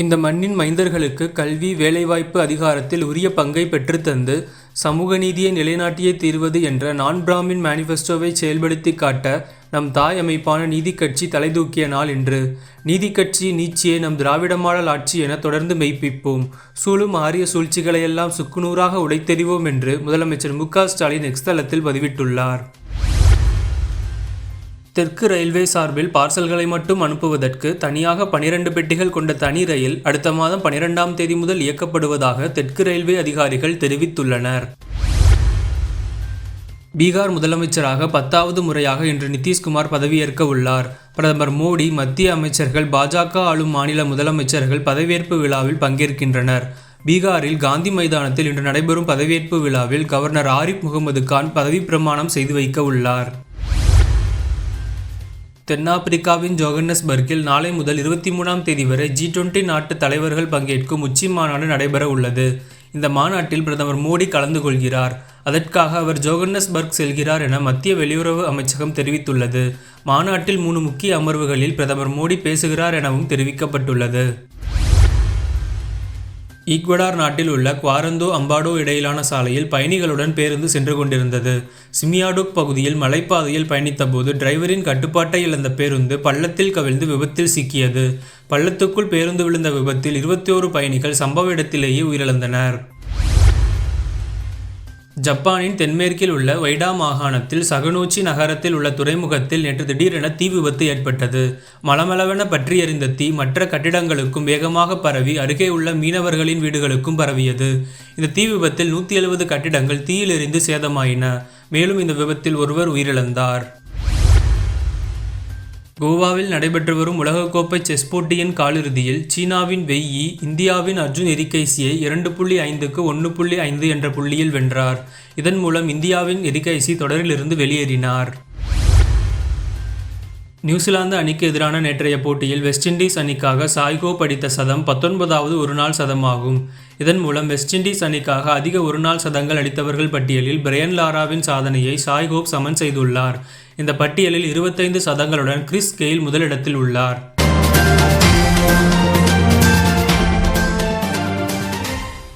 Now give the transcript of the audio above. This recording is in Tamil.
இந்த மண்ணின் மைந்தர்களுக்கு கல்வி வேலைவாய்ப்பு அதிகாரத்தில் உரிய பங்கை பெற்றுத்தந்து சமூக நீதியை நிலைநாட்டியே தீர்வது என்ற நான் பிராமின் மேனிஃபெஸ்டோவை செயல்படுத்திக் காட்ட நம் தாய் அமைப்பான நீதிக் கட்சி தலைதூக்கிய நாள் இன்று. நீதிக் கட்சி நம் திராவிட மாடல் ஆட்சி என தொடர்ந்து மெய்ப்பிப்போம். சூழும் ஆரிய சூழ்ச்சிகளையெல்லாம் சுக்குநூறாக உடைத்தெறிவோம் என்று முதலமைச்சர் மு க ஸ்டாலின் எக்ஸ்தலத்தில் பதிவிட்டுள்ளார். தெற்கு ரயில்வே சார்பில் பார்சல்களை மட்டும் அனுப்புவதற்கு தனியாக பனிரெண்டு பெட்டிகள் கொண்ட தனி ரயில் அடுத்த மாதம் பனிரெண்டாம் தேதி முதல் இயக்கப்படுவதாக தெற்கு ரயில்வே அதிகாரிகள் தெரிவித்துள்ளனர். பீகார் முதலமைச்சராக பத்தாவது முறையாக இன்று நிதிஷ்குமார் பதவியேற்க உள்ளார். பிரதமர் மோடி மத்திய அமைச்சர்கள் பாஜக ஆளும் மாநில முதலமைச்சர்கள் பதவியேற்பு விழாவில் பங்கேற்கின்றனர். பீகாரில் காந்தி மைதானத்தில் இன்று நடைபெறும் பதவியேற்பு விழாவில் கவர்னர் ஆரிப் முகமது கான் பதவி பிரமாணம் செய்து வைக்க உள்ளார். தென்னாப்பிரிக்காவின் ஜோகன்னஸ்பர்கில் நாளை முதல் இருபத்தி மூணாம் தேதி வரை ஜி டுவெண்டி நாட்டு தலைவர்கள் பங்கேற்கும் உச்சி மாநாடு நடைபெற உள்ளது. இந்த மாநாட்டில் பிரதமர் மோடி கலந்து கொள்கிறார். அதற்காக அவர் ஜோகன்னஸ்பர்க் செல்கிறார் என மத்திய வெளியுறவு அமைச்சகம் தெரிவித்துள்ளது. மாநாட்டில் மூணு முக்கிய அமர்வுகளில் பிரதமர் மோடி பேசுகிறார் எனவும் தெரிவிக்கப்பட்டுள்ளது. ஈக்வடார் நாட்டில் உள்ள குவாரந்தோ அம்பாடோ இடையிலான சாலையில் பயணிகளுடன் பேருந்து சென்று கொண்டிருந்தது. சிமியாடுக் பகுதியில் மலைப்பாதையில் பயணித்தபோது டிரைவரின் கட்டுப்பாட்டை இழந்த பேருந்து பள்ளத்தில் கவிழ்ந்து விபத்தில் சிக்கியது. பள்ளத்துக்குள் பேருந்து விழுந்த விபத்தில் இருபத்தி ஓரு பயணிகள் சம்பவ இடத்திலேயே உயிரிழந்தனர். ஜப்பானின் தென்மேற்கில் உள்ள வைடா மாகாணத்தில் சகனூச்சி நகரத்தில் உள்ள துறைமுகத்தில் நேற்று திடீரென தீ விபத்து ஏற்பட்டது. மளமளவென பற்றி எறிந்த தீ மற்ற கட்டிடங்களுக்கும் வேகமாக பரவி அருகே உள்ள மீனவர்களின் வீடுகளுக்கும் பரவியது. இந்த தீ விபத்தில் நூற்றி எழுபது கட்டிடங்கள் தீயிலிருந்து சேதமாயின. மேலும் இந்த விபத்தில் ஒருவர் உயிரிழந்தார். கோவாவில் நடைபெற்று வரும் உலகக்கோப்பை செஸ் போட்டியின் காலிறுதியில் சீனாவின் வெய்யி இந்தியாவின் அர்ஜுன் எரிகைசியை இரண்டு புள்ளி ஐந்துக்கு ஒன்று புள்ளி ஐந்து என்ற புள்ளியில் வென்றார். இதன் மூலம் இந்தியாவின் எரிகைசி தொடரிலிருந்து வெளியேறினார். நியூசிலாந்து அணிக்கு எதிரான நேற்றைய போட்டியில் வெஸ்ட் இண்டீஸ் அணிக்காக சாய்கோ படித்த சதம் பத்தொன்பதாவது ஒருநாள் சதமாகும். இதன் மூலம் வெஸ்ட் இண்டீஸ் அணிக்காக அதிக ஒருநாள் சதங்கள் அடித்தவர்கள் பட்டியலில் பிரையன் லாராவின் சாதனையை சாய்கோப் சமன் செய்துள்ளார். இந்த பட்டியலில் இருபத்தைந்து சதங்களுடன் கிறிஸ் கெயில் முதலிடத்தில் உள்ளார்.